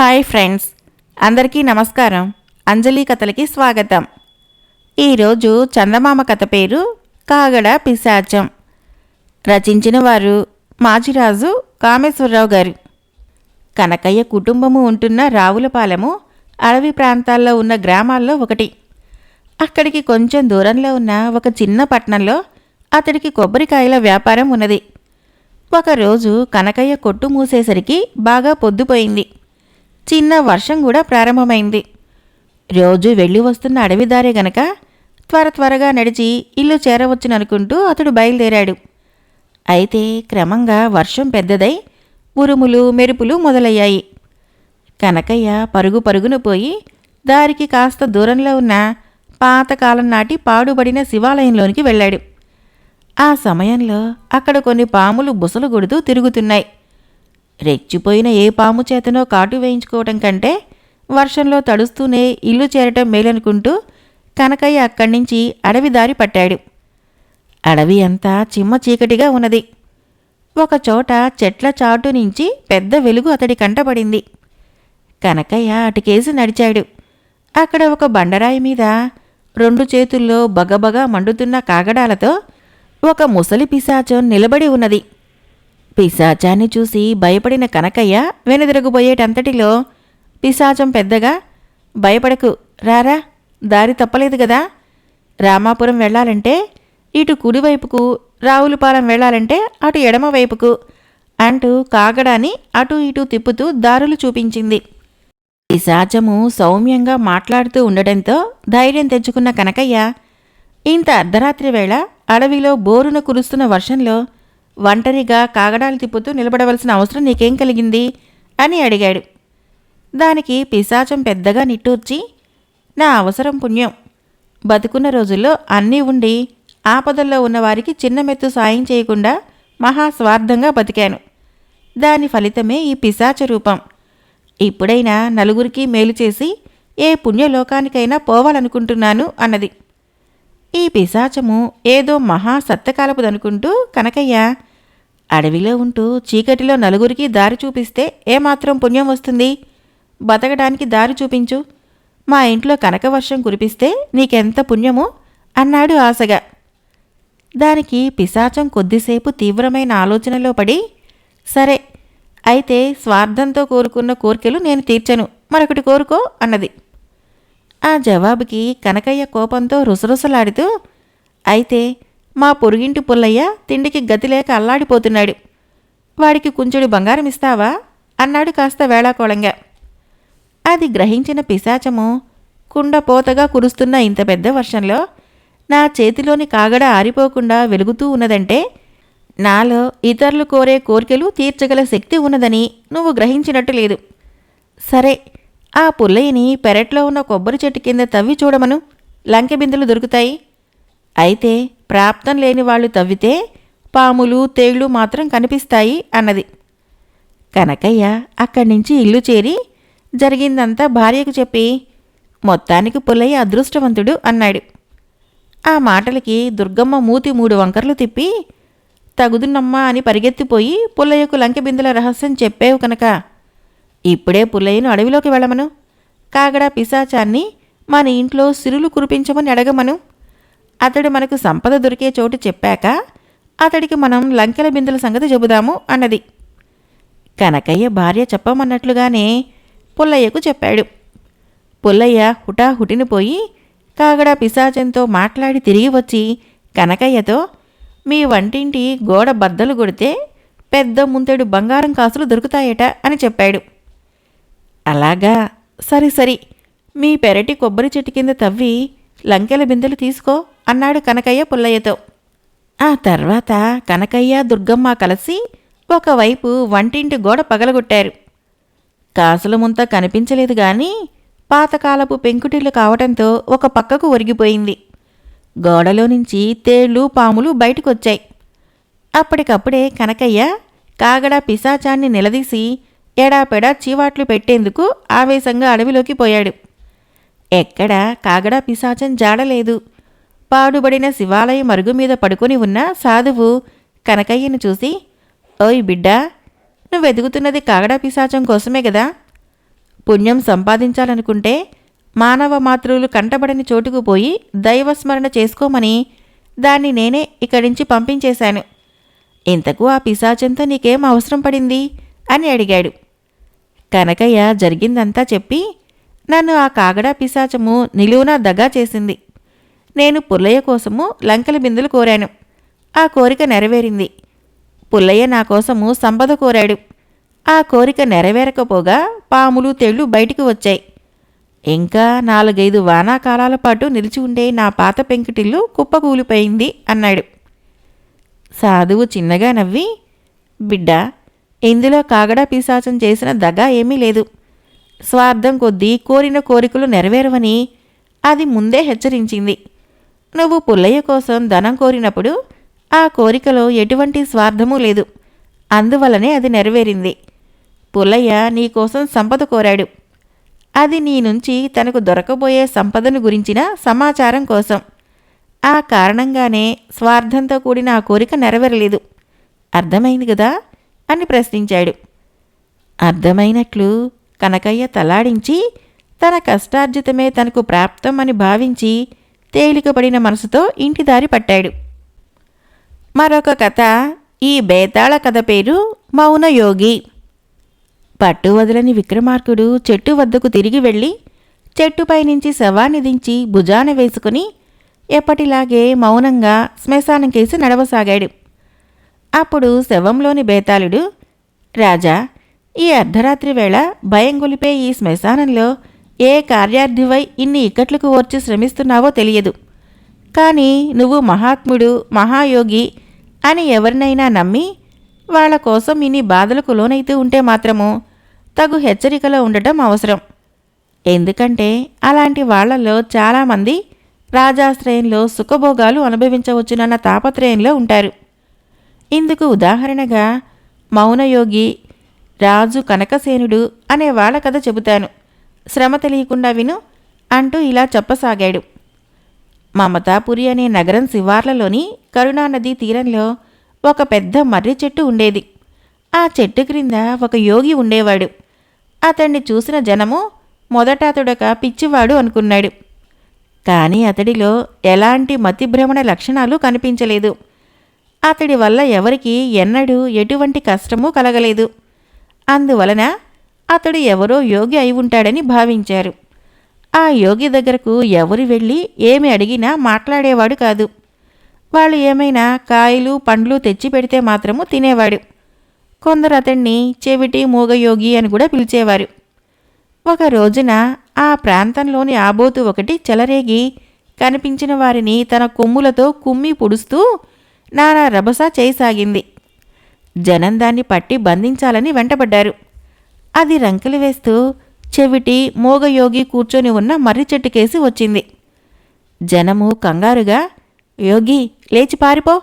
Hi friends. అందరికీ నమస్కారం. అంజలి కథలకి స్వాగతం. ఈరోజు చందమామ కథ పేరు కాగడ పిశాచం. రచించిన వారు మాజిరాజు కామేశ్వరరావు గారు. కనకయ్య కుటుంబము ఉంటున్న రావులపాలెము అడవి ప్రాంతాల్లో ఉన్న గ్రామాల్లో ఒకటి. అక్కడికి కొంచెం దూరంలో ఉన్న ఒక చిన్న పట్టణంలో అతడికి కొబ్బరికాయల వ్యాపారం ఉన్నది. ఒకరోజు కనకయ్య కొట్టు మూసేసరికి బాగా పొద్దుపోయింది. చిన్న వర్షం కూడా ప్రారంభమైంది. రోజు వెళ్ళి వస్తున్న అడవిదారే గనక త్వర త్వరగా నడిచి ఇల్లు చేరవచ్చుననుకుంటూ అతడు బయలుదేరాడు. అయితే క్రమంగా వర్షం పెద్దదై ఉరుములు మెరుపులు మొదలయ్యాయి. కనకయ్య పరుగు పరుగున పోయి దారికి కాస్త దూరంలో ఉన్న పాతకాలం నాటి పాడుబడిన శివాలయంలోనికి వెళ్ళాడు. ఆ సమయంలో అక్కడ కొన్ని పాములు బుసలు కొడుతూ తిరుగుతున్నాయి. రెచ్చిపోయిన ఏ పాము చేతనో కాటు వేయించుకోవటం కంటే వర్షంలో తడుస్తూనే ఇల్లు చేరటం మేలనుకుంటూ కనకయ్య అక్కడి నుంచి అడవి దారి పట్టాడు. అడవి అంతా చిమ్మ చీకటిగా ఉన్నది. ఒకచోట చెట్ల చాటు నుంచి పెద్ద వెలుగు అతడి కంటపడింది. కనకయ్య అటుకేసి నడిచాడు. అక్కడ ఒక బండరాయి మీద రెండు చేతుల్లో బగబగా మండుతున్న కాగడాలతో ఒక ముసలి పిశాచం నిలబడి ఉన్నది. పిశాచాన్ని చూసి భయపడిన కనకయ్య వెనుదిరగబోయేటంతటిలో పిశాచం పెద్దగా భయపడకు రారా దారి తప్పలేదు కదా రామాపురం వెళ్ళాలంటే ఇటు కుడివైపుకు రావులపాలెం వెళ్ళాలంటే అటు ఎడమవైపుకు అంటూ కాగడాని అటు ఇటు తిప్పుతూ దారులు చూపించింది. పిశాచము సౌమ్యంగా మాట్లాడుతూ ఉండటంతో ధైర్యం తెచ్చుకున్న కనకయ్య ఇంత అర్ధరాత్రి వేళ అడవిలో బోరున కురుస్తున్న వర్షంలో ఒంటరిగా కాగడాలు తిప్పుతూ నిలబడవలసిన అవసరం నీకేం కలిగింది? అని అడిగాడు. దానికి పిశాచం పెద్దగా నిట్టూర్చి నా అవసరం పుణ్యం. బతుకున్న రోజుల్లో అన్నీ ఉండి ఆపదల్లో ఉన్నవారికి చిన్న మెత్తు సాయం చేయకుండా మహాస్వార్థంగా బతికాను. దాని ఫలితమే ఈ పిశాచ రూపం. ఇప్పుడైనా నలుగురికి మేలు చేసి ఏ పుణ్యలోకానికైనా పోవాలనుకుంటున్నాను అన్నది. ఈ పిశాచము ఏదో మహా సత్తకాలపుదనుకుంటూ కనకయ్య అడవిలో ఉంటూ చీకటిలో నలుగురికి దారి చూపిస్తే ఏమాత్రం పుణ్యం వస్తుంది? బతకడానికి దారి చూపించు. మా ఇంట్లో కనక వర్షం కురిపిస్తే నీకెంత పుణ్యమో? అన్నాడు ఆశగా. దానికి పిశాచం కొద్దిసేపు తీవ్రమైన ఆలోచనలో పడి సరే అయితే స్వార్థంతో కోరుకున్న కోరికలు నేను తీర్చను. మరొకటి కోరుకో అన్నది. ఆ జవాబుకి కనకయ్య కోపంతో రుసరుసలాడుతూ అయితే మా పొరుగింటి పుల్లయ్య తిండికి గతి లేక అల్లాడిపోతున్నాడు. వాడికి కుంచెడు బంగారం ఇస్తావా? అన్నాడు కాస్త వేళాకోళంగా. అది గ్రహించిన పిశాచము కుండపోతగా కురుస్తున్న ఇంత పెద్ద వర్షంలో నా చేతిలోని కాగడ ఆరిపోకుండా వెలుగుతూ ఉన్నదంటే నాలో ఇతరులు కోరే కోరికలు తీర్చగల శక్తి ఉన్నదని నువ్వు గ్రహించినట్టు లేదు. సరే ఆ పుల్లయ్యని పెరట్లో ఉన్న కొబ్బరి చెట్టు కింద తవ్వి చూడమను. లంకె బిందులు దొరుకుతాయి. అయితే ప్రాప్తం లేని వాళ్ళు తవ్వితే పాములు తేళ్ళు మాత్రం కనిపిస్తాయి అన్నది. కనకయ్య అక్కడి నుంచి ఇల్లు చేరి జరిగిందంతా భార్యకు చెప్పి మొత్తానికి పుల్లయ్య అదృష్టవంతుడు అన్నాడు. ఆ మాటలకి దుర్గమ్మ మూతి మూడు వంకర్లు తిప్పి తగుదున్నమ్మా అని పరిగెత్తిపోయి పుల్లయ్యకు లంకెబిందుల రహస్యం చెప్పేవు కనుక ఇప్పుడే పుల్లయ్యను అడవిలోకి వెళ్ళమను. కాగడా పిశాచాన్ని మన ఇంట్లో సిరులు కురిపించమని అడగమను. అతడు మనకు సంపద దొరికే చోటు చెప్పాక అతడికి మనం లంకెల బిందెల సంగతి చెబుదాము అన్నది. కనకయ్య భార్య చెప్పమన్నట్లుగానే పుల్లయ్యకు చెప్పాడు. పుల్లయ్య హుటాహుటిని పోయి కాగడా పిశాచంతో మాట్లాడి తిరిగి వచ్చి కనకయ్యతో మీ వంటింటి గోడ బద్దలు కొడితే పెద్ద ముంతెడు బంగారం కాసులు దొరుకుతాయట అని చెప్పాడు. అలాగా సరి సరి. మీ పెరటి కొబ్బరి చెట్టు కింద తవ్వి లంకెల బిందెలు తీసుకో. అన్నాడు కనకయ్య పుల్లయ్యతో. ఆ తర్వాత కనకయ్య దుర్గమ్మ కలిసి ఒకవైపు వంటింటి గోడ పగలగొట్టారు. కాసులముంత కనిపించలేదు గాని పాతకాలపు పెంకుటిల్లు కావటంతో ఒక పక్కకు ఒరిగిపోయింది. గోడలో నుంచి తేళ్ళు పాములు బయటకొచ్చాయి. అప్పటికప్పుడే కనకయ్య కాగడ పిశాచాన్ని నిలదీసి ఎడాపెడా చీవాట్లు పెట్టేందుకు ఆవేశంగా అడవిలోకి పోయాడు. ఎక్కడా కాగడ పిశాచం జాడలేదు. పాడుబడిన శివాలయం మరుగు మీద పడుకొని ఉన్న సాధువు కనకయ్యను చూసి ఓయ్ బిడ్డా నువ్వు వెతుకుతున్నది కాగడా పిశాచం కోసమే కదా పుణ్యం సంపాదించాలనుకుంటే మానవ మాతృలు కంటబడని చోటుకు పోయి దైవస్మరణ చేసుకోమని దాన్ని నేనే ఇక్కడి నుంచి పంపించేశాను. ఇంతకు ఆ పిశాచంతో నీకేం అవసరం పడింది? అని అడిగాడు. కనకయ్య జరిగిందంతా చెప్పి నన్ను ఆ కాగడా పిశాచము నిలువునా దగా చేసింది. నేను పుల్లయ్య కోసము లంకల బిందులు కోరాను. ఆ కోరిక నెరవేరింది. పుల్లయ్య నా కోసము సంపద కోరాడు. ఆ కోరిక నెరవేరకపోగా పాములు తెళ్ళు బయటికి వచ్చాయి. ఇంకా నాలుగైదు వానాకాలాల పాటు నిలిచి ఉండే నా పాత పెంకుటిల్లు కుప్పకూలిపోయింది అన్నాడు. సాధువు చిన్నగా నవ్వి బిడ్డ ఇందులో కాగడా పిశాచం చేసిన దగా ఏమీ లేదు. స్వార్థం కొద్దీ కోరిన కోరికలు నెరవేరవని అది ముందే హెచ్చరించింది. నువ్వు పుల్లయ్య కోసం ధనం కోరినప్పుడు ఆ కోరికలో ఎటువంటి స్వార్థమూ లేదు. అందువలనే అది నెరవేరింది. పుల్లయ్య నీకోసం సంపద కోరాడు. అది నీ నుంచి తనకు దొరకబోయే సంపదను గురించిన సమాచారం కోసం. ఆ కారణంగానే స్వార్థంతో కూడిన ఆ కోరిక నెరవేరలేదు. అర్థమైంది కదా? అని ప్రశ్నించాడు. అర్థమైనట్లు కనకయ్య తలాడించి తన కష్టార్జితమే తనకు ప్రాప్తం అని భావించి తేలికపడిన మనసుతో ఇంటి దారి పట్టాడు. మరొక కథ ఈ బేతాళ కథ పేరు మౌనయోగి పట్టు వదలని విక్రమార్కుడు చెట్టు వద్దకు తిరిగి వెళ్ళి చెట్టుపై నుంచి శవాన్ని దించి భుజాన వేసుకుని ఎప్పటిలాగే మౌనంగా శ్మశానం కేసి నడవసాగాడు. అప్పుడు శవంలోని బేతాళుడు రాజా ఈ అర్ధరాత్రి వేళ భయం గొలిపే ఈ శ్మశానంలో ఏ కార్యార్థివై ఇన్ని ఇక్కట్లకు ఓర్చి శ్రమిస్తున్నావో తెలియదు. కానీ నువ్వు మహాత్ముడు మహాయోగి అని ఎవరినైనా నమ్మి వాళ్ళ కోసం ఇన్ని బాధలకు లోనైతూ ఉంటే మాత్రము తగు హెచ్చరికలో ఉండటం అవసరం. ఎందుకంటే అలాంటి వాళ్ళలో చాలామంది రాజాశ్రయంలో సుఖభోగాలు అనుభవించవచ్చునన్న తాపత్రయంలో ఉంటారు. ఇందుకు ఉదాహరణగా మౌనయోగి రాజు కనకసేనుడు అనే వాళ్ళ కథ చెబుతాను. శ్రమ తెలియకుండా విను అంటూ ఇలా చెప్పసాగాడు. మమతాపురి అనే నగరం శివార్లలోని కరుణానది తీరంలో ఒక పెద్ద మర్రి చెట్టు ఉండేది. ఆ చెట్టు క్రింద ఒక యోగి ఉండేవాడు. అతన్ని చూసిన జనము మొదట అతడొక పిచ్చివాడు అనుకున్నాడు. కానీ అతడిలో ఎలాంటి మతిభ్రమణ లక్షణాలు కనిపించలేదు. అతడి వల్ల ఎవరికి ఎన్నడూ ఎటువంటి కష్టమూ కలగలేదు. అందువలన అతడు ఎవరో యోగి అయి ఉంటాడని భావించారు. ఆ యోగి దగ్గరకు ఎవరు వెళ్ళి ఏమి అడిగినా మాట్లాడేవాడు కాదు. వాళ్ళు ఏమైనా కాయలు పండ్లు తెచ్చి పెడితే మాత్రము తినేవాడు. కొందరు అతన్ని చెవిటి మూగయోగి అని కూడా పిలిచేవారు. ఒక రోజున ఆ ప్రాంతంలోని ఆబోతు ఒకటి చెలరేగి కనిపించిన వారిని తన కొమ్ములతో కుమ్మి పుడుస్తూ నానా రభస చేయసాగింది. జనం దాన్ని పట్టి బంధించాలని వెంటబడ్డారు. అది రంకెలు వేస్తూ చెవిటి మోగయోగి కూర్చొని ఉన్న మర్రి చెట్టుకేసి వచ్చింది. జనము కంగారుగా యోగి లేచి పారిపో.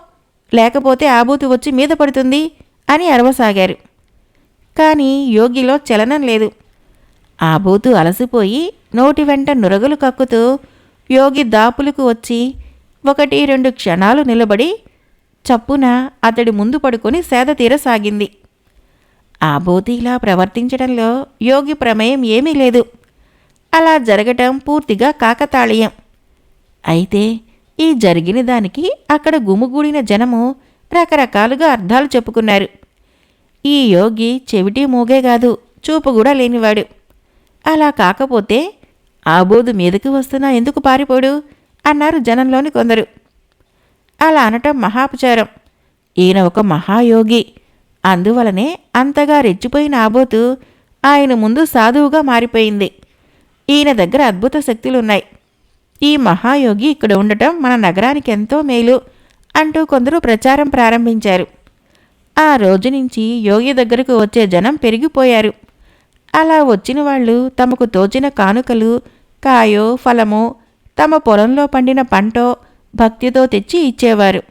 లేకపోతే ఆబూతి వచ్చి మీద పడుతుంది అని అరవసాగారు. కానీ యోగిలో చలనం లేదు. ఆబూతు అలసిపోయి నోటి వెంట నురగలు కక్కుతూ యోగి దాపులకు వచ్చి ఒకటి రెండు క్షణాలు నిలబడి చప్పున అతడి ముందు పడుకొని సేద తీరసాగింది. ఆబోతి ఇలా ప్రవర్తించడంలో యోగి ప్రమేయం ఏమీ లేదు. అలా జరగటం పూర్తిగా కాకతాళీయం. అయితే ఈ జరిగిన దానికి అక్కడ గుమిగూడిన జనము రకరకాలుగా అర్థాలు చెప్పుకున్నారు. ఈ యోగి చెవిటి మూగే కాదు చూపు కూడా లేనివాడు. అలా కాకపోతే ఆబోదు మీదకి వస్తున్నా ఎందుకు పారిపోడు? అన్నారు జనంలోని కొందరు. అలా అనటం మహాపచారం. ఈయన ఒక మహాయోగి. అందువలనే అంతగా రెచ్చిపోయిన ఆబోతు ఆయన ముందు సాధువుగా మారిపోయింది. ఈయన దగ్గర అద్భుత శక్తులున్నాయి. ఈ మహాయోగి ఇక్కడ ఉండటం మన నగరానికి ఎంతో మేలు అంటూ కొందరు ప్రచారం ప్రారంభించారు. ఆ రోజు నుంచి యోగి దగ్గరకు వచ్చే జనం పెరిగిపోయారు. అలా వచ్చిన వాళ్ళు తమకు తోచిన కానుకలు కాయో ఫలమో తమ పొలంలో పండిన పంటో భక్తితో తెచ్చి ఇచ్చేవారు.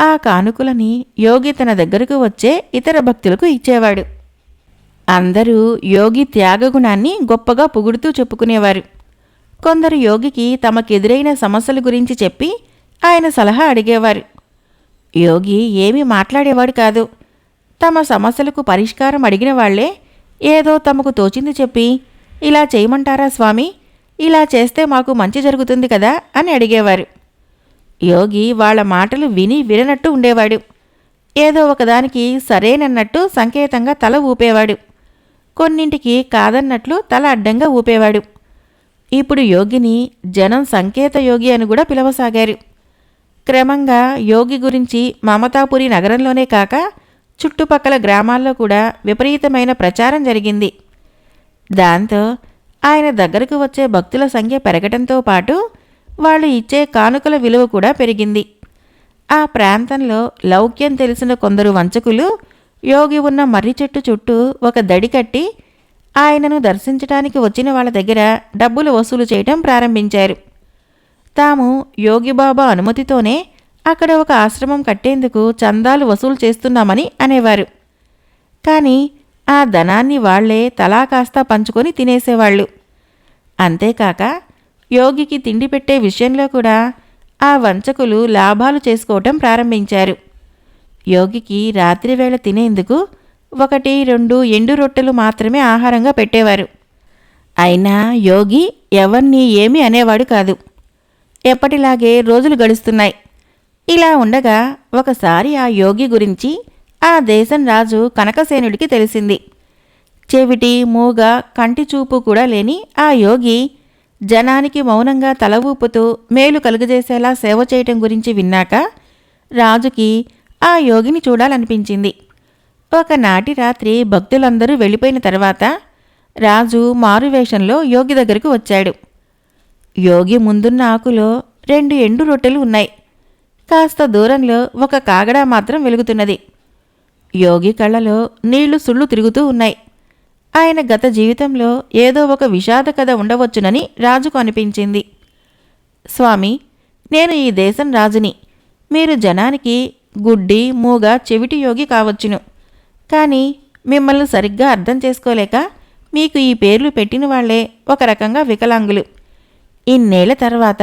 ఆ కానుకలని యోగి తన దగ్గరకు వచ్చే ఇతర భక్తులకు ఇచ్చేవాడు. అందరూ యోగి త్యాగగుణాన్ని గొప్పగా పొగుడుతూ చెప్పుకునేవారు. కొందరు యోగికి తమకెదురైన సమస్యల గురించి చెప్పి ఆయన సలహా అడిగేవారు. యోగి ఏమీ మాట్లాడేవాడు కాదు. తమ సమస్యలకు పరిష్కారం అడిగిన వాళ్ళే ఏదో తమకు తోచింది చెప్పి ఇలా చేయమంటారా స్వామి? ఇలా చేస్తే మాకు మంచి జరుగుతుంది కదా? అని అడిగేవారు. యోగి వాళ్ళ మాటలు విని విననట్టు ఉండేవాడు. ఏదో ఒకదానికి సరేనన్నట్టు సంకేతంగా తల ఊపేవాడు. కొన్నింటికి కాదన్నట్లు తల అడ్డంగా ఊపేవాడు. ఇప్పుడు యోగిని జనం సంకేత యోగి అని కూడా పిలవసాగారు. క్రమంగా యోగి గురించి మమతాపురి నగరంలోనే కాక చుట్టుపక్కల గ్రామాల్లో కూడా విపరీతమైన ప్రచారం జరిగింది. దాంతో ఆయన దగ్గరకు వచ్చే భక్తుల సంఖ్య పెరగటంతో పాటు వాళ్ళు ఇచ్చే కానుకల విలువ కూడా పెరిగింది. ఆ ప్రాంతంలో లౌక్యం తెలిసిన కొందరు వంచకులు యోగి ఉన్న మర్రి చెట్టు చుట్టూ ఒక దడి కట్టి ఆయనను దర్శించడానికి వచ్చిన వాళ్ళ దగ్గర డబ్బులు వసూలు చేయటం ప్రారంభించారు. తాము యోగిబాబా అనుమతితోనే అక్కడ ఒక ఆశ్రమం కట్టేందుకు చందాలు వసూలు చేస్తున్నామని అనేవారు. కానీ ఆ ధనాన్ని వాళ్ళే తలా కాస్త పంచుకొని తినేసేవాళ్ళు. అంతేకాక యోగికి తిండి పెట్టే విషయంలో కూడా ఆ వంచకులు లాభాలు చేసుకోవటం ప్రారంభించారు. యోగికి రాత్రివేళ తినేందుకు ఒకటి రెండు ఎండు రొట్టెలు మాత్రమే ఆహారంగా పెట్టేవారు. అయినా యోగి ఎవరిని ఏమీ అనేవాడు కాదు. ఎప్పటిలాగే రోజులు గడుస్తున్నాయి. ఇలా ఉండగా ఒకసారి ఆ యోగి గురించి ఆ దేశం రాజు కనకసేనుడికి తెలిసింది. చెవిటి మూగ కంటి చూపు కూడా లేని ఆ యోగి జనానికి మౌనంగా తల ఊపుతూ మేలు కలుగజేసేలా సేవ చేయటం గురించి విన్నాక రాజుకి ఆ యోగిని చూడాలనిపించింది. ఒకనాటి రాత్రి భక్తులందరూ వెళ్ళిపోయిన తర్వాత రాజు మారువేషంలో యోగి దగ్గరకు వచ్చాడు. యోగి ముందున్న ఆకులో రెండు ఎండు రొట్టెలు ఉన్నాయి. కాస్త దూరంలో ఒక కాగడా మాత్రం వెలుగుతున్నది. యోగి కళ్ళలో నీళ్ళు సుళ్ళు తిరుగుతూ ఉన్నాయి. ఆయన గత జీవితంలో ఏదో ఒక విషాద కథ ఉండవచ్చునని రాజుకు అనిపించింది. స్వామి నేను ఈ దేశం రాజుని. మీరు జనానికి గుడ్డి మూగ చెవిటి యోగి కావచ్చును. కానీ మిమ్మల్ని సరిగ్గా అర్థం చేసుకోలేక మీకు ఈ పేర్లు పెట్టిన వాళ్ళే ఒక రకంగా వికలాంగులు. ఇన్నేళ్ళ తర్వాత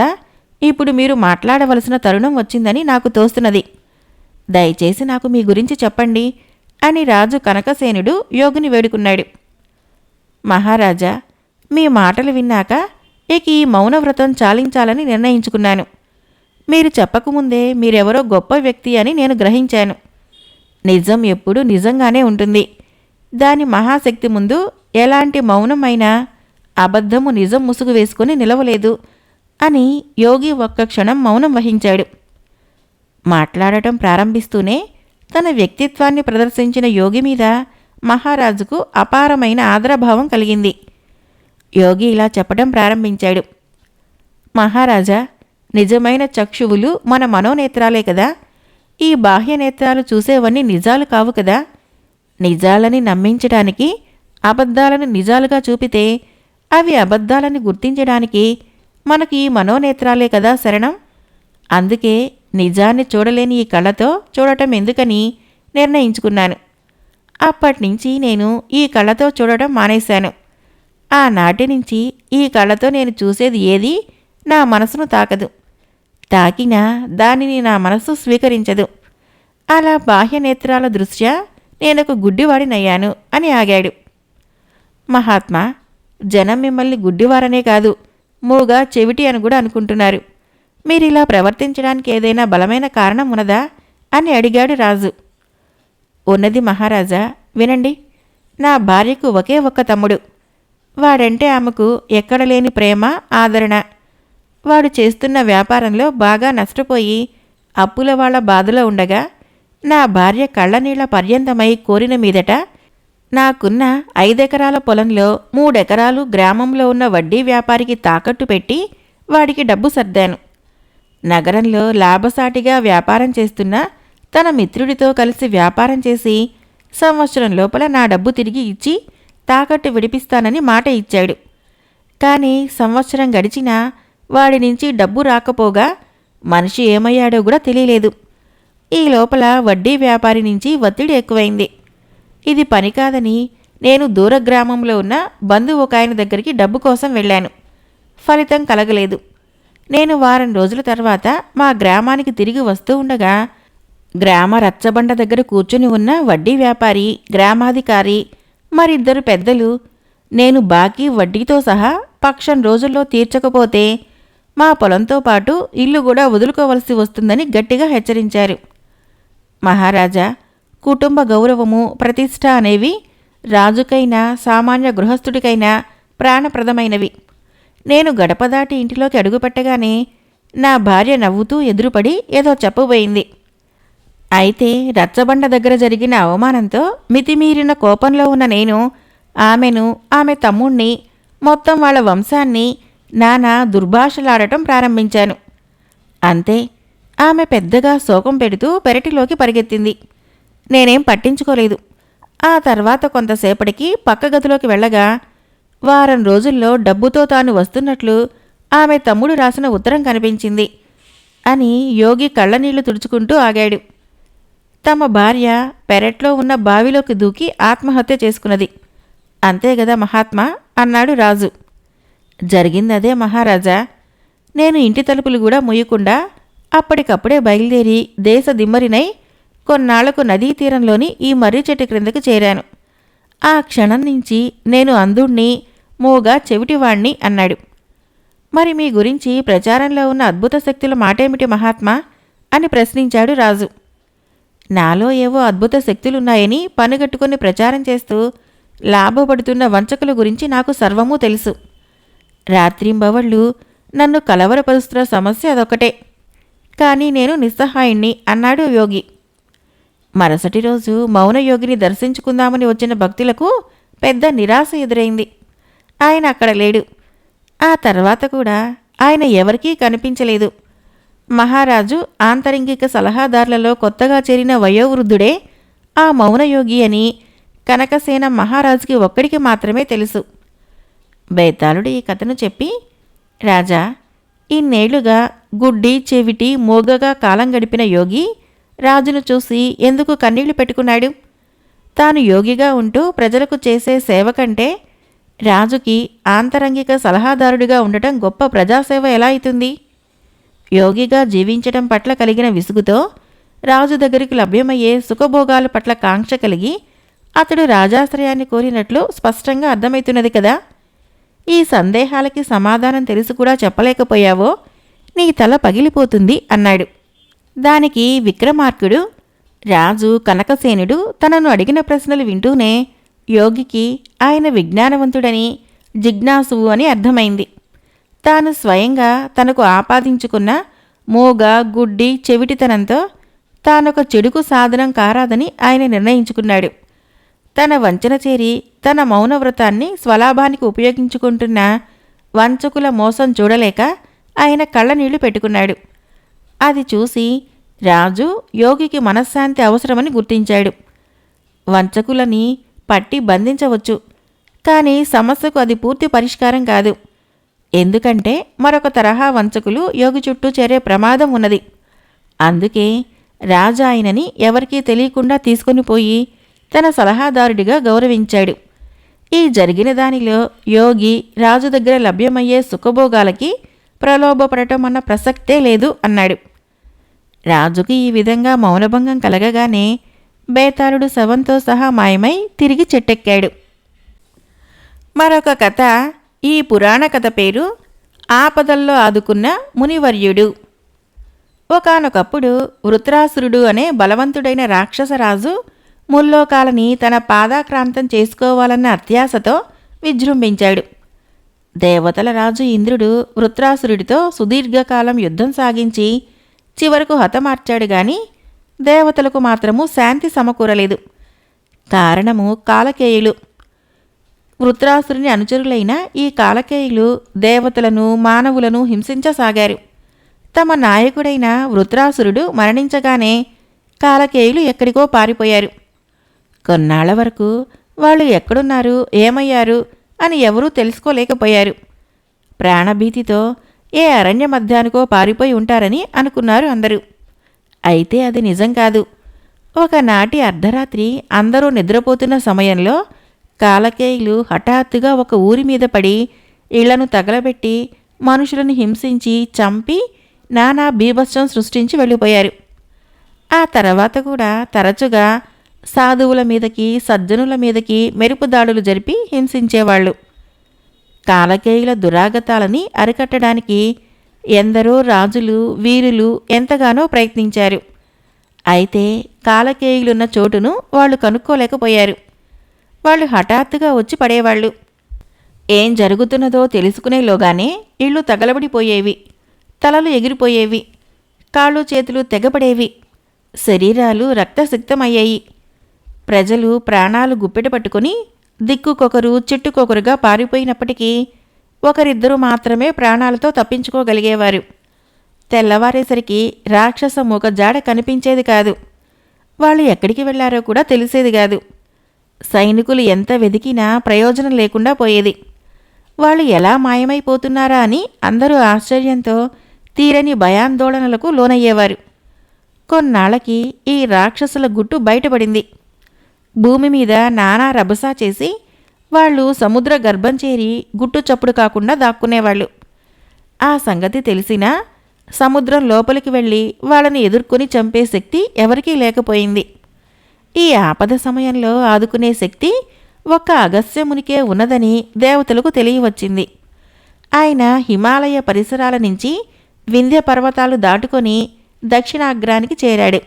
ఇప్పుడు మీరు మాట్లాడవలసిన తరుణం వచ్చిందని నాకు తోస్తున్నది. దయచేసి నాకు మీ గురించి చెప్పండి అని రాజు కనకసేనుడు యోగిని వేడుకున్నాడు. మహారాజా మీ మాటలు విన్నాక ఇక ఈ మౌనవ్రతం చాలించాలని నిర్ణయించుకున్నాను. మీరు చెప్పకముందే మీరెవరో గొప్ప వ్యక్తి అని నేను గ్రహించాను. నిజం ఎప్పుడూ నిజంగానే ఉంటుంది. దాని మహాశక్తి ముందు ఎలాంటి మౌనమైనా అబద్ధము నిజం ముసుగు వేసుకుని నిలవలేదు అని యోగి ఒక్క క్షణం మౌనం వహించాడు. మాట్లాడటం ప్రారంభిస్తూనే తన వ్యక్తిత్వాన్ని ప్రదర్శించిన యోగి మీద మహారాజుకు అపారమైన ఆదరభావం కలిగింది. యోగి ఇలా చెప్పడం ప్రారంభించాడు. మహారాజా నిజమైన చక్షువులు మన మనోనేత్రాలే కదా. ఈ బాహ్య నేత్రాలు చూసేవన్నీ నిజాలు కావు కదా. నిజాలని నమ్మించడానికి అబద్ధాలను నిజాలుగా చూపితే అవి అబద్ధాలని గుర్తించడానికి మనకి ఈ మనోనేత్రాలే కదా శరణం. అందుకే నిజాన్ని చూడలేని ఈ కళతో చూడటం ఎందుకని నిర్ణయించుకున్నాను. అప్పటినుంచి నేను ఈ కళ్ళతో చూడడం మానేశాను. ఆనాటి నుంచి ఈ కళ్ళతో నేను చూసేది ఏది నా మనసును తాకదు. తాకినా దానిని నా మనసు స్వీకరించదు. అలా బాహ్య నేత్రాల దృష్ట్యా నేనొక గుడ్డివాడినయ్యాను అని ఆగాడు. మహాత్మా జనం మిమ్మల్ని గుడ్డివారనే కాదు మూగా చెవిటి అని కూడా అనుకుంటున్నారు. మీరిలా ప్రవర్తించడానికి ఏదైనా బలమైన కారణం ఉన్నదా? అని అడిగాడు రాజు. ఉన్నది మహారాజా వినండి. నా భార్యకు ఒకే ఒక్క తమ్ముడు. వాడంటే ఆమెకు ఎక్కడ లేని ప్రేమ ఆదరణ. వాడు చేస్తున్న వ్యాపారంలో బాగా నష్టపోయి అప్పుల వాళ్ళ బాధలో ఉండగా నా భార్య కళ్ళనీళ్ళ పర్యంతమై కోరిన మీదట నాకున్న ఐదెకరాల పొలంలో మూడెకరాలు గ్రామంలో ఉన్న వడ్డీ వ్యాపారికి తాకట్టు పెట్టి వాడికి డబ్బు సర్దాను. నగరంలో లాభసాటిగా వ్యాపారం చేస్తున్న తన మిత్రుడితో కలిసి వ్యాపారం చేసి సంవత్సరం లోపల నా డబ్బు తిరిగి ఇచ్చి తాకట్టు విడిపిస్తానని మాట ఇచ్చాడు. కానీ సంవత్సరం గడిచినా వాడి నుంచి డబ్బు రాకపోగా మనిషి ఏమయ్యాడో కూడా తెలియలేదు. ఈ లోపల వడ్డీ వ్యాపారి నుంచి ఒత్తిడి ఎక్కువైంది. ఇది పని కాదని నేను దూర గ్రామంలో ఉన్న బంధువు ఒక ఆయన దగ్గరికి డబ్బు కోసం వెళ్ళాను. ఫలితం కలగలేదు. నేను వారం రోజుల తర్వాత మా గ్రామానికి తిరిగి వస్తూ ఉండగా గ్రామ రచ్చబండ దగ్గర కూర్చుని ఉన్న వడ్డీ వ్యాపారి గ్రామాధికారి మరిద్దరు పెద్దలు నేను బాకీ వడ్డీతో సహా పక్షం రోజుల్లో తీర్చకపోతే మా పొలంతో పాటు ఇల్లు కూడా వదులుకోవలసి వస్తుందని గట్టిగా హెచ్చరించారు. మహారాజా కుటుంబ గౌరవము ప్రతిష్ట అనేవి రాజుకైనా సామాన్య గృహస్థుడికైనా ప్రాణప్రదమైనవి. నేను గడపదాటి ఇంటిలోకి అడుగుపెట్టగానే నా భార్య నవ్వుతూ ఎదురుపడి ఏదో చెప్పబోయింది. అయితే రచ్చబండ దగ్గర జరిగిన అవమానంతో మితిమీరిన కోపంలో ఉన్న నేను ఆమెను ఆమె తమ్ముణ్ణి మొత్తం వాళ్ళ వంశాన్ని నానా దుర్భాషలాడటం ప్రారంభించాను. అంతే ఆమె పెద్దగా శోకం పెడుతూ పెరటిలోకి పరిగెత్తింది. నేనేం పట్టించుకోలేదు. ఆ తర్వాత కొంతసేపటికి పక్క గదిలోకి వెళ్ళగా వారం రోజుల్లో డబ్బుతో తాను వస్తున్నట్లు ఆమె తమ్ముడు రాసిన ఉత్తరం కనిపించింది అని యోగి కళ్ళనీళ్ళు తుడుచుకుంటూ ఆగాడు. తమ భార్య పెరట్లో ఉన్న బావిలోకి దూకి ఆత్మహత్య చేసుకున్నది. అంతే కదా మహాత్మా? అన్నాడు రాజు. జరిగిందదే మహారాజా. నేను ఇంటి తలుపులు కూడా ముయ్యకుండా అప్పటికప్పుడే బయలుదేరి దేశ దిమ్మరినై కొన్నాళ్ళకు నదీ తీరంలోని ఈ మర్రి చెట్టు క్రిందకు చేరాను. ఆ క్షణం నుంచి నేను అందుణ్ణి మూగా చెవిటివాణ్ణి అన్నాడు. మరి మీ గురించి ప్రచారంలో ఉన్న అద్భుత శక్తుల మాటేమిటి మహాత్మా? అని ప్రశ్నించాడు రాజు. నాలో ఏవో అద్భుత శక్తులున్నాయని పనిగట్టుకుని ప్రచారం చేస్తూ లాభపడుతున్న వంచకుల గురించి నాకు సర్వమూ తెలుసు. రాత్రింబవళ్ళు నన్ను కలవరపరుస్తున్న సమస్య అదొకటే కానీ నేను నిస్సహాయుణ్ణి అన్నాడు యోగి. మరుసటి రోజు మౌనయోగిని దర్శించుకుందామని వచ్చిన భక్తులకు పెద్ద నిరాశ ఎదురైంది. ఆయన అక్కడ లేడు. ఆ తర్వాత కూడా ఆయన ఎవరికీ కనిపించలేదు. మహారాజు ఆంతరింగిక సలహాదారులలో కొత్తగా చేరిన వయోవృద్ధుడే ఆ మౌనయోగి అని కనకసేన మహారాజుకి ఒక్కడికి మాత్రమే తెలుసు. బేతాళుడు ఈ కథను చెప్పి రాజా ఇన్నేళ్ళుగా గుడ్డి చెవిటి మోగగా కాలం గడిపిన యోగి రాజును చూసి ఎందుకు కన్నీళ్ళు పెట్టుకున్నాడు? తాను యోగిగా ఉంటూ ప్రజలకు చేసే సేవ కంటే రాజుకి ఆంతరంగిక సలహాదారుడిగా ఉండటం గొప్ప ప్రజాసేవ ఎలా అవుతుంది? యోగిగా జీవించటం పట్ల కలిగిన విసుగుతో రాజు దగ్గరికి లభ్యమయ్యే సుఖభోగాల పట్ల కాంక్ష కలిగి అతడు రాజాశ్రయాన్ని కోరినట్లు స్పష్టంగా అర్థమవుతున్నది కదా. ఈ సందేహాలకి సమాధానం తెలిసి కూడా చెప్పలేకపోయావో నీ తల పగిలిపోతుంది అన్నాడు. దానికి విక్రమార్కుడు రాజు కనకసేనుడు తనను అడిగిన ప్రశ్నలు వింటూనే యోగికి ఆయన విజ్ఞానవంతుడని జిజ్ఞాసువు అని అర్థమైంది. తాను స్వయంగా తనకు ఆపాదించుకున్న మూగ గుడ్డి చెవిటితనంతో తానొక చెడుకు సాధనం కారాదని ఆయన నిర్ణయించుకున్నాడు. తన వంచన చేరి తన మౌనవ్రతాన్ని స్వలాభానికి ఉపయోగించుకుంటున్న వంచకుల మోసం చూడలేక ఆయన కళ్ళనీళ్ళు పెట్టుకున్నాడు. అది చూసి రాజు యోగికి మనశ్శాంతి అవసరమని గుర్తించాడు. వంచకులని పట్టి బంధించవచ్చు కానీ సమస్యకు అది పూర్తి పరిష్కారం కాదు. ఎందుకంటే మరొక తరహా వంచకులు యోగి చుట్టూ చేరే ప్రమాదం ఉన్నది. అందుకే రాజు ఆయనని ఎవరికీ తెలియకుండా తీసుకుని పోయి తన సలహాదారుడిగా గౌరవించాడు. ఈ జరిగిన దానిలో యోగి రాజు దగ్గర లభ్యమయ్యే సుఖభోగాలకి ప్రలోభపడటం అన్న ప్రసక్తే లేదు అన్నాడు. రాజుకి ఈ విధంగా మౌనభంగం కలగగానే బేతాళుడు శవంతో సహా మాయమై తిరిగి చెట్టెక్కాడు. మరొక కథ ఈ పురాణ కథ పేరు ఆపదల్లో ఆదుకున్న మునివర్యుడు. ఒకానొకప్పుడు వృత్రాసురుడు అనే బలవంతుడైన రాక్షసరాజు ముల్లోకాలని తన పాదాక్రాంతం చేసుకోవాలన్న అత్యాశతో విజృంభించాడు. దేవతల రాజు ఇంద్రుడు వృత్రాసురుడితో సుదీర్ఘకాలం యుద్ధం సాగించి చివరకు హతమార్చాడు గాని దేవతలకు మాత్రము శాంతి సమకూరలేదు. కారణము కాలకేయులు. వృత్రాసురుని అనుచరులైన ఈ కాలకేయులు దేవతలను మానవులను హింసించసాగారు. తమ నాయకుడైన వృత్రాసురుడు మరణించగానే కాలకేయులు ఎక్కడికో పారిపోయారు. కొన్నాళ్ళ వరకు వాళ్ళు ఎక్కడున్నారు ఏమయ్యారు అని ఎవరూ తెలుసుకోలేకపోయారు. ప్రాణభీతితో ఏ అరణ్య మధ్యానికో పారిపోయి ఉంటారని అనుకున్నారు అందరూ. అయితే అది నిజం కాదు. ఒకనాటి అర్ధరాత్రి అందరూ నిద్రపోతున్న సమయంలో కాలకేయులు హఠాత్తుగా ఒక ఊరి మీద పడి ఇళ్ళను తగలబెట్టి మనుషులను హింసించి చంపి నానా బీభత్సం సృష్టించి వెళ్ళిపోయారు. ఆ తర్వాత కూడా తరచుగా సాధువుల మీదకి సజ్జనుల మీదకి మెరుపు దాడులు జరిపి హింసించేవాళ్ళు. కాలకేయుల దురాగతాలని అరికట్టడానికి ఎందరో రాజులు వీరులు ఎంతగానో ప్రయత్నించారు. అయితే కాలకేయులున్న చోటును వాళ్ళు కనుక్కోలేకపోయారు. వాళ్ళు హఠాత్తుగా వచ్చి పడేవాళ్ళు. ఏం జరుగుతున్నదో తెలుసుకునేలోగానే ఇళ్ళు తగలబడిపోయేవి తలలు ఎగిరిపోయేవి కాళ్ళు చేతులు తెగపడేవి శరీరాలు రక్తసిక్తమయ్యాయి. ప్రజలు ప్రాణాలు గుప్పెట పట్టుకుని దిక్కుకొకరు చెట్టుకొకరుగా పారిపోయినప్పటికీ ఒకరిద్దరు మాత్రమే ప్రాణాలతో తప్పించుకోగలిగేవారు. తెల్లవారేసరికి రాక్షస మూక జాడ కనిపించేది కాదు. వాళ్ళు ఎక్కడికి వెళ్ళారో కూడా తెలిసేది కాదు. సైనికులు ఎంత వెదికినా ప్రయోజనం లేకుండా పోయేది. వాళ్ళు ఎలా మాయమైపోతున్నారా అని అందరూ ఆశ్చర్యంతో తీరని భయాందోళనలకు లోనయ్యేవారు. కొన్నాళ్ళకి ఈ రాక్షసుల గుట్టు బయటపడింది. భూమి మీద నానా రభసా చేసి వాళ్ళు సముద్ర గర్భం చేరి గుట్టు చప్పుడు కాకుండా దాక్కునేవాళ్ళు. ఆ సంగతి తెలిసినా సముద్రం లోపలికి వెళ్ళి వాళ్ళని ఎదుర్కొని చంపే శక్తి ఎవరికీ లేకపోయింది. ఈ ఆపద సమయంలో ఆదుకునే శక్తి ఒక్క అగస్యమునికే ఉన్నదని దేవతలకు తెలియవచ్చింది. ఆయన హిమాలయ పరిసరాల నుంచి వింధ్య పర్వతాలు దాటుకొని దక్షిణాగ్రానికి చేరాడు.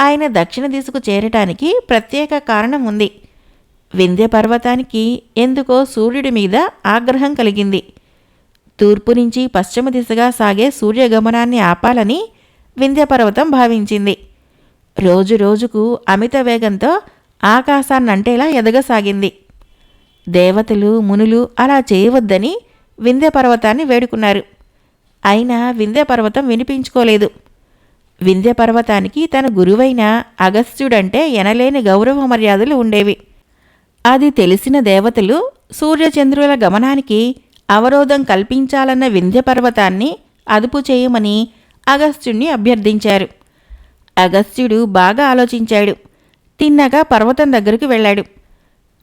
ఆయన దక్షిణ దిశకు చేరటానికి ప్రత్యేక కారణం ఉంది. వింధ్య పర్వతానికి ఎందుకో సూర్యుడి మీద ఆగ్రహం కలిగింది. తూర్పు నుంచి పశ్చిమ దిశగా సాగే సూర్యగమనాన్ని ఆపాలని వింధ్య పర్వతం భావించింది. రోజు రోజుకు అమిత వేగంతో ఆకాశాన్నంటేలా ఎదగసాగింది. దేవతలు మునులు అలా చేయవద్దని వింధ్య పర్వతాన్ని వేడుకున్నారు. అయినా వింధ్య పర్వతం వినిపించుకోలేదు. వింధ్య పర్వతానికి తన గురువైన అగస్త్యుడంటే ఎనలేని గౌరవ మర్యాదలు ఉండేవి. అది తెలిసిన దేవతలు సూర్యచంద్రుల గమనానికి అవరోధం కల్పించాలన్న వింధ్య పర్వతాన్ని అదుపు చేయమని అగస్త్యుణ్ణి అభ్యర్థించారు. అగస్త్యుడు బాగా ఆలోచించాడు. తిన్నగా పర్వతం దగ్గరికి వెళ్ళాడు.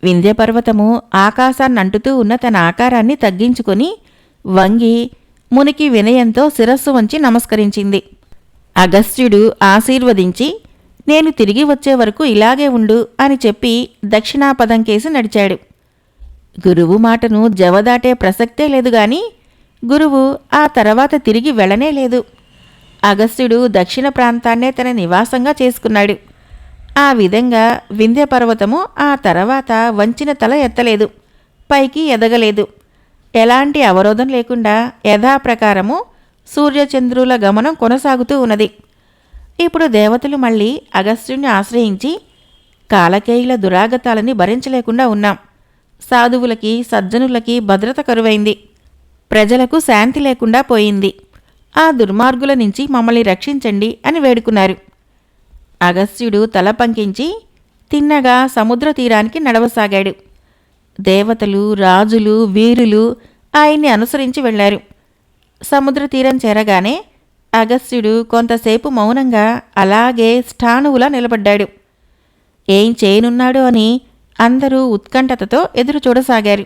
వింధ్య పర్వతము ఆకాశాన్నంటుతూ ఉన్న తన ఆకారాన్ని తగ్గించుకొని వంగి మునికి వినయంతో శిరస్సు వంచి నమస్కరించింది. అగస్త్యుడు ఆశీర్వదించి నేను తిరిగి వచ్చే వరకు ఇలాగే ఉండు అని చెప్పి దక్షిణాపదం కేసి నడిచాడు. గురువు మాటను జవదాటే ప్రసక్తే లేదు గాని గురువు ఆ తర్వాత తిరిగి వెళ్ళనే లేదు. అగస్త్యుడు దక్షిణ ప్రాంతాన్నే తన నివాసంగా చేసుకున్నాడు. ఆ విధంగా వింధ్య పర్వతము ఆ తర్వాత వంచిన తల ఎత్తలేదు పైకి ఎదగలేదు. ఎలాంటి అవరోధం లేకుండా యథాప్రకారము సూర్యచంద్రుల గమనం కొనసాగుతూ ఉన్నది. ఇప్పుడు దేవతలు మళ్ళీ అగస్త్యుణ్ణి ఆశ్రయించి కాలకేయుల దురాగతాలని భరించలేకుండా ఉన్నాం. సాధువులకి సజ్జనులకి భద్రత కరువైంది. ప్రజలకు శాంతి లేకుండా పోయింది. ఆ దుర్మార్గుల నుంచి మమ్మల్ని రక్షించండి అని వేడుకున్నారు. అగస్త్యుడు తల పంకించి తిన్నగా సముద్ర తీరానికి నడవసాగాడు. దేవతలు రాజులు వీరులు ఆయన్ని అనుసరించి వెళ్ళారు సముద్ర తీరం చేరగానే అగస్త్యుడు కొంతసేపు మౌనంగా అలాగే స్థాణువులా నిలబడ్డాడు. ఏం చేయనున్నాడు అని అందరూ ఉత్కంఠతతో ఎదురు చూడసాగారు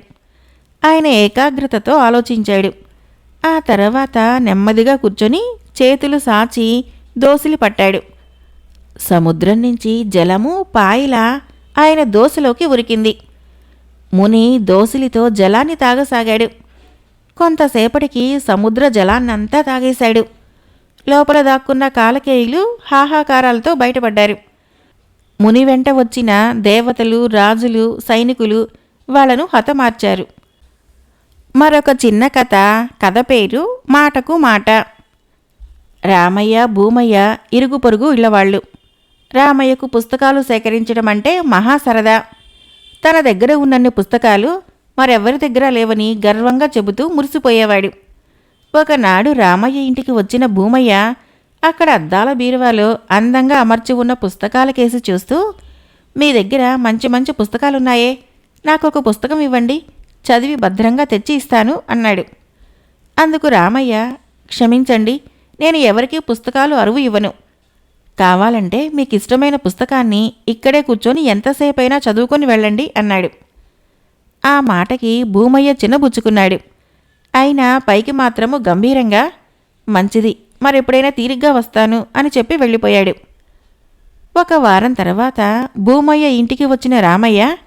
ఆయన ఏకాగ్రతతో ఆలోచించాడు. ఆ తర్వాత నెమ్మదిగా కూర్చొని చేతులు సాచి దోసిలి పట్టాడు. సముద్రం నుంచి జలము పాయిలా ఆయన దోశలోకి ఉరికింది. ముని దోసిలితో జలాన్ని తాగసాగాడు. కొంతసేపటికి సముద్ర జలాన్నంతా తాగేశాడు. లోపల దాక్కున్న కాలకేయులు హాహాకారాలతో బయటపడ్డారు. ముని వెంట వచ్చిన దేవతలు రాజులు సైనికులు వాళ్ళను హతమార్చారు. మరొక చిన్న కథ. కథ పేరు మాటకు మాట. రామయ్య భూమయ్య ఇరుగు పొరుగు ఇళ్ళవాళ్ళు. రామయ్యకు పుస్తకాలు సేకరించడం అంటే మహా సరదా. తన దగ్గర ఉన్నన్ని పుస్తకాలు మరెవరి దగ్గర లేవని గర్వంగా చెబుతూ మురిసిపోయేవాడు. ఒకనాడు రామయ్య ఇంటికి వచ్చిన భూమయ్య అక్కడ అద్దాల బీరువాలో అందంగా అమర్చి ఉన్న పుస్తకాల కేసి చూస్తూ మీ దగ్గర మంచి మంచి పుస్తకాలున్నాయే. ఒక పుస్తకం ఇవ్వండి. చదివి భద్రంగా తెచ్చి ఇస్తాను అన్నాడు. అందుకు రామయ్య క్షమించండి నేను ఎవరికీ పుస్తకాలు అరువు ఇవ్వను. కావాలంటే మీకు ఇష్టమైన పుస్తకాన్ని ఇక్కడే కూర్చొని ఎంతసేపైనా చదువుకొని వెళ్ళండి అన్నాడు. ఆ మాటకి భూమయ్య చిన్నబుచ్చుకున్నాడు. అయినా పైకి మాత్రము గంభీరంగా మంచిది మరెప్పుడైనా తీరిగ్గా వస్తాను అని చెప్పి వెళ్ళిపోయాడు. ఒక వారం తర్వాత భూమయ్య ఇంటికి వచ్చిన రామయ్య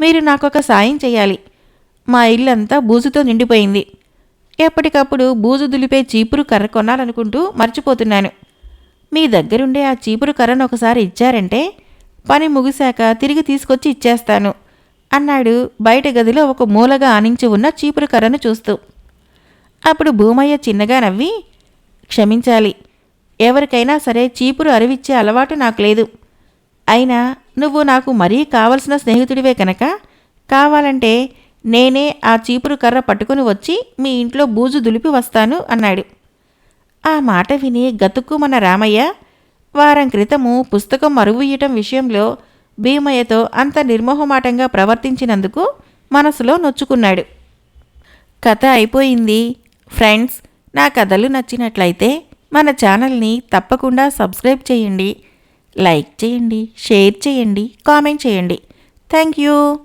మీరు నాకొక సాయం చేయాలి మా ఇల్లంతా బూజుతో నిండిపోయింది. ఎప్పటికప్పుడు బూజు దులిపే చీపురు కర్ర కొనాలనుకుంటూ మర్చిపోతున్నాను. మీ దగ్గరుండే ఆ చీపురు కర్రను ఒకసారి ఇచ్చారంటే పని ముగిశాక తిరిగి తీసుకొచ్చి ఇచ్చేస్తాను అన్నాడు బయట గదిలో ఒక మూలగా ఆనించి ఉన్న చీపురు కర్రను చూస్తూ. అప్పుడు భూమయ్య చిన్నగా నవ్వి క్షమించాలి. ఎవరికైనా సరే చీపురు అరివిచ్చే అలవాటు నాకు లేదు. అయినా నువ్వు నాకు మరీ కావలసిన స్నేహితుడివే కనుక కావాలంటే నేనే ఆ చీపురు కర్ర పట్టుకుని వచ్చి మీ ఇంట్లో బూజు దులిపి వస్తాను అన్నాడు. ఆ మాట విని గతుక్కుమన్న రామయ్య వారం క్రితము పుస్తకం మరువుయ్యటం విషయంలో భీమయ్యతో అంత నిర్మోహమాటంగా ప్రవర్తించినందుకు మనసులో నొచ్చుకున్నాడు. కథ అయిపోయింది. ఫ్రెండ్స్ నా కథలు నచ్చినట్లయితే మన ఛానల్ని తప్పకుండా సబ్స్క్రైబ్ చేయండి. లైక్ చేయండి షేర్ చేయండి కామెంట్ చేయండి. Thank you.